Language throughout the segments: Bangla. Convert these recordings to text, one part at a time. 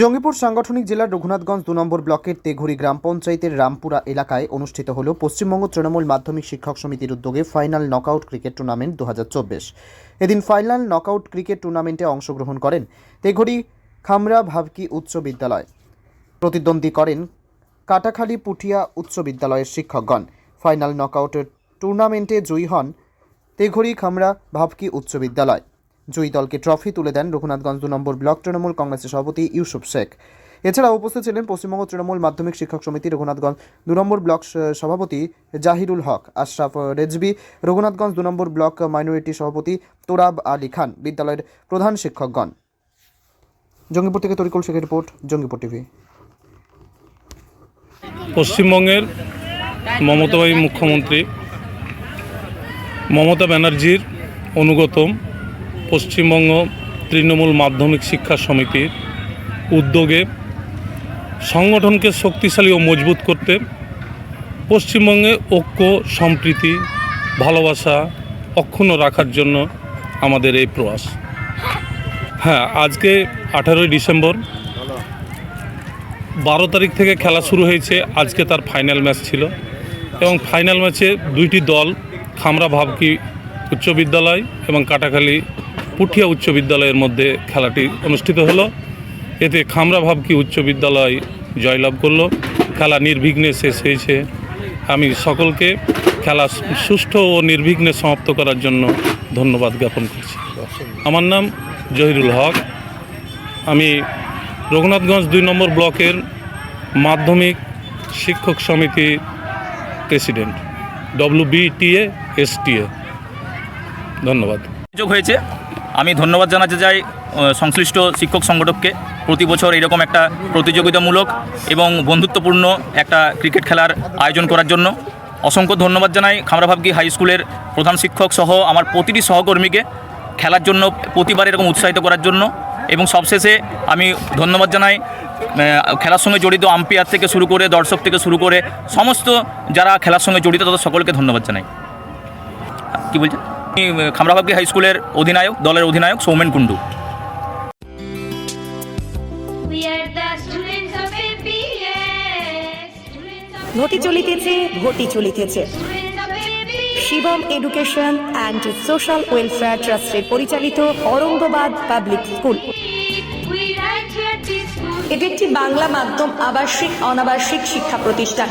জঙ্গিপুর সাংগঠনিক জেলার রঘুনাথগঞ্জ দু নম্বর ব্লকের তেঘুরি গ্রাম পঞ্চায়েতের রামপুরা এলাকায় অনুষ্ঠিত হল পশ্চিমবঙ্গ তৃণমূল মাধ্যমিক শিক্ষক সমিতির উদ্যোগে ফাইনাল নকআউট ক্রিকেট টুর্নামেন্ট দু হাজার চব্বিশ। এদিন ফাইনাল নকআউট ক্রিকেট টুর্নামেন্টে অংশগ্রহণ করেন তেঘুরি খামরা ভাবকি উচ্চ বিদ্যালয়। প্রতিদ্বন্দ্বী করেন কাটাখালী পুঠিয়া উচ্চ বিদ্যালয়ের শিক্ষকগণ। ফাইনাল নকআউটের টুর্নামেন্টে জয়ী হন তেঘরি খামরা ভাবকি উচ্চ বিদ্যালয়। জয়ী দলকে ট্রফি তুলে দেন রঘুনাথগঞ্জ দু নম্বর ব্লক তৃণমূল কংগ্রেসের সভাপতি ইউসুফ শেখ। এছাড়া উপস্থিত ছিলেন পশ্চিমবঙ্গ তৃণমূল মাধ্যমিক শিক্ষক সমিতি রঘুনাথগঞ্জ দু নম্বর ব্লক সভাপতি জাহিরুল হক, আশরাফ রেজবি রঘুনাথগঞ্জ দু নম্বর ব্লক মাইনরিটি সভাপতি তোরাব আলী খান, বিদ্যালয়ের প্রধান শিক্ষকগণ। জঙ্গিপুর থেকে তরিকুল শেখের রিপোর্ট, জঙ্গিপুর টিভি। পশ্চিমবঙ্গের মমতাবাহী মুখ্যমন্ত্রী মমতা ব্যানার্জির অনুগত পশ্চিমবঙ্গ তৃণমূল মাধ্যমিক শিক্ষা সমিতির উদ্যোগে সংগঠনকে শক্তিশালী ও মজবুত করতে পশ্চিমবঙ্গে ঐক্য, সম্প্রীতি, ভালোবাসা অক্ষুণ্ণ রাখার জন্য আমাদের এই প্রয়াস। হ্যাঁ আজকে আঠারোই ডিসেম্বর, বারো তারিখ থেকে খেলা শুরু হয়েছে। আজকে তার ফাইনাল ম্যাচ ছিল এবং ফাইনাল ম্যাচে দুইটি দল খামরা ভাবকি উচ্চ বিদ্যালয় এবং কাটাখালী পুঠিয়া উচ্চ বিদ্যালয়ের মধ্যে খেলাটি অনুষ্ঠিত হলো। এতে খামরা ভাবকি উচ্চ বিদ্যালয় জয়লাভ করল। খেলা নির্বিঘ্নে শেষ হয়েছে। আমি সকলকে খেলা সুষ্ঠু ও নির্বিঘ্নে সমাপ্ত করার জন্য ধন্যবাদ জ্ঞাপন করছি। আমার নাম জহিরুল হক। আমি রঘুনাথগঞ্জ দুই নম্বর ব্লকের মাধ্যমিক শিক্ষক সমিতির প্রেসিডেন্ট ডব্লিউ বিটিএ এসটিএ ধন্যবাদ। হয়েছে। আমি ধন্যবাদ জানাতে চাই সংশ্লিষ্ট শিক্ষক সংগঠককে। প্রতি বছর এরকম একটা প্রতিযোগিতামূলক এবং বন্ধুত্বপূর্ণ একটা ক্রিকেট খেলার আয়োজন করার জন্য অসংখ্য ধন্যবাদ জানাই খামরাভাবকি হাই স্কুলের প্রধান শিক্ষক সহ আমার প্রতিটি সহকর্মীকে খেলার জন্য প্রতিবার এরকম উৎসাহিত করার জন্য। এবং সবশেষে আমি ধন্যবাদ জানাই খেলার সঙ্গে জড়িত আম্পায়ার থেকে শুরু করে, দর্শক থেকে শুরু করে সমস্ত যারা খেলার সঙ্গে জড়িত, তাদের সকলকে ধন্যবাদ জানাই। কি বলছেন? আমি খামরাভাবকি হাই স্কুলের অধিনায়ক দলের অধিনায়ক সৌমেন কুণ্ডু। ঘটি চলিতেছে ঘটি চলিতেছে. Shivam education and social welfare ট্রাস্টের পরিচালিত অরঙ্গবাদ পাবলিক স্কুল. এটি একটি বাংলা মাধ্যম আবাসিক অনাবাসিক শিক্ষা প্রতিষ্ঠান।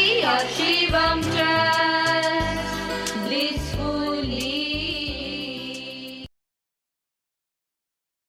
Shivam